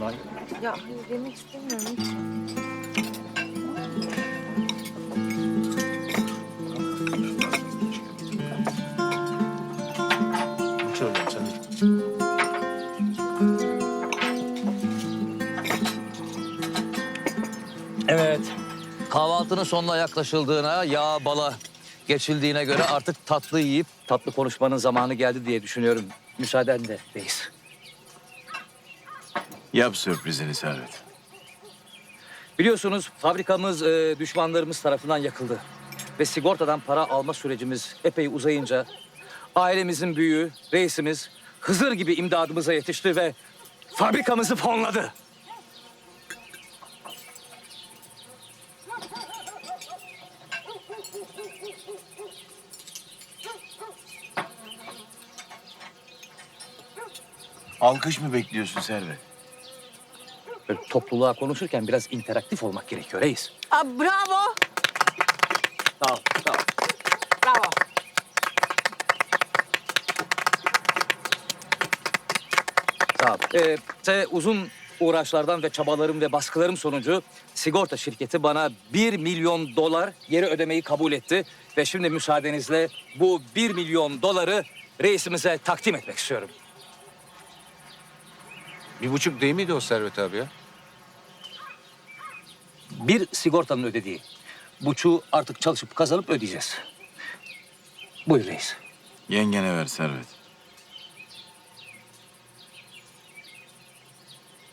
Vallahi Ya hayır demek istemiyorum seni. Evet. Kahvaltının sonuna yaklaşıldığına, yağ, bala geçildiğine göre artık tatlı yiyip tatlı konuşmanın zamanı geldi diye düşünüyorum. Müsaadenle reis. Yap sürprizini Servet. Biliyorsunuz fabrikamız e, düşmanlarımız tarafından yakıldı. Ve sigortadan para alma sürecimiz epey uzayınca ailemizin büyüğü, reisimiz Hızır gibi imdadımıza yetişti ve fabrikamızı fonladı. Alkış mı bekliyorsun Servet? Topluluğa konuşurken biraz interaktif olmak gerekiyor reis. Aa, bravo. Sağ ol, sağ ol. Bravo. Sağ ol. Ee, te- uzun uğraşlardan ve çabalarım ve baskılarım sonucu sigorta şirketi bana 1 milyon dolar geri ödemeyi kabul etti. Ve şimdi müsaadenizle bu 1 milyon doları reisimize takdim etmek istiyorum. Bir buçuk değil miydi o Servet abi ya? Bir sigortanın ödediği. Buçuğu artık çalışıp kazanıp ödeyeceğiz. Buyur reis. Yengene ver Servet.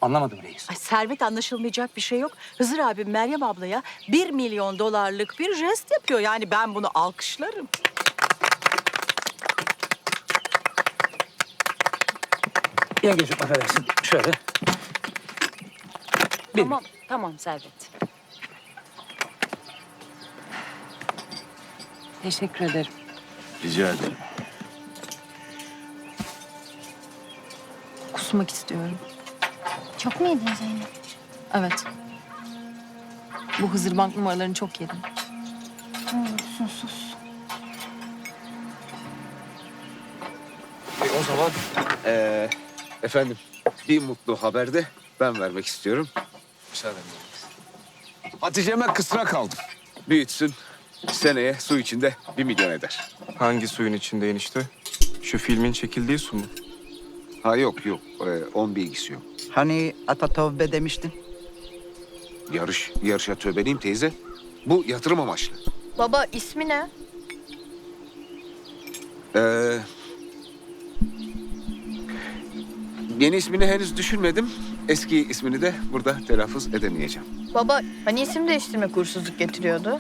Anlamadım reis. Ay servet anlaşılmayacak bir şey yok. Hızır abi Meryem ablaya bir milyon dolarlık bir jest yapıyor. Yani ben bunu alkışlarım. Yengeciğim affedersin. Şöyle. Bir Tamam, tamam Servet. Teşekkür ederim. Rica ederim. Kusmak istiyorum. Çok mu yedin Zeynep? Evet. Bu Hızır Bank numaralarını çok yedim. Ne olursun sus. E, o zaman eee, efendim bir mutlu haber de ben vermek istiyorum. Müsaadenle. Hatice'me kısra kaldım. Büyütsün. Seneye su içinde bir milyon eder. Hangi suyun içinde enişte? Şu filmin çekildiği su mu? Ha yok yok. Ee, on bilgisi yok. Hani ata tövbe demiştin? Yarış, yarışa tövbeliyim teyze. Bu yatırım amaçlı. Baba ismi ne? Ee, yeni ismini henüz düşünmedim. Eski ismini de burada telaffuz edemeyeceğim. Baba hani isim değiştirme kursuzluk getiriyordu?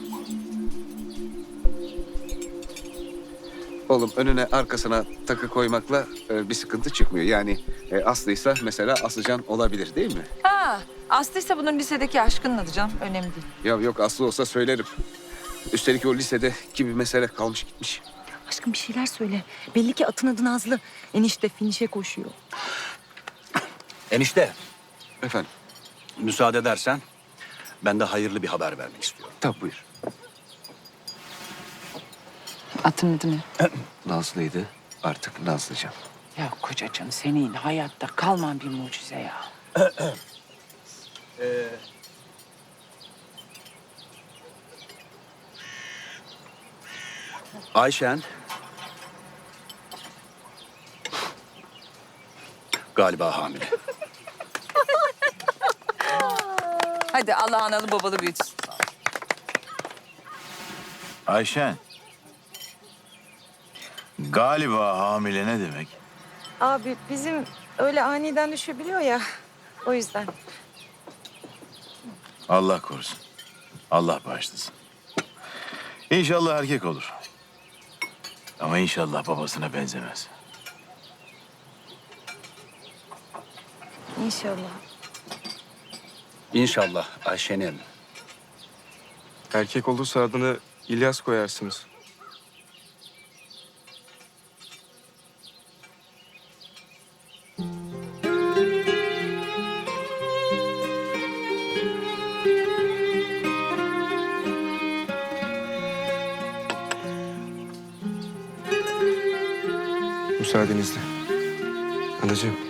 Oğlum önüne arkasına takı koymakla e, bir sıkıntı çıkmıyor. Yani e, Aslı'ysa mesela Aslıcan olabilir değil mi? Ha, Aslı'ysa bunun lisedeki aşkının adı canım. Önemli değil. Ya yok Aslı olsa söylerim. Üstelik o lisede ki bir mesele kalmış gitmiş. Aşkım bir şeyler söyle. Belli ki atın adı Nazlı. Enişte finişe koşuyor. Enişte, Efendim, müsaade edersen ben de hayırlı bir haber vermek istiyorum. tabii buyur. Atın adı ne? Nazlı'ydı, artık Nazlıcan. Ya kocacığım senin hayatta kalman bir mucize ya. Ayşen... Galiba hamile. Hadi Allah analı babalı büyütsün. Ayşen. Galiba hamile ne demek? Abi bizim öyle aniden düşebiliyor ya. O yüzden. Allah korusun. Allah bağışlasın. İnşallah erkek olur. Ama inşallah babasına benzemez. İnşallah. İnşallah Ayşe'nin. Erkek olursa adını İlyas koyarsınız. Müsaadenizle. Anacığım.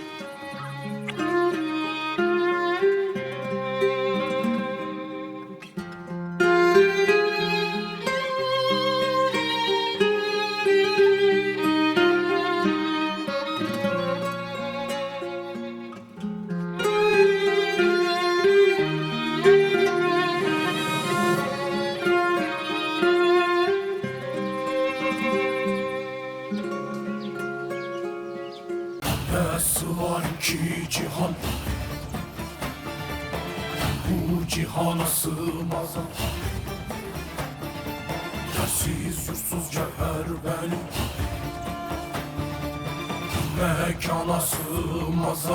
İki cihan. Bu cihana sığmaz. Yersiz yursuz cevher benim. Mekana sığmaz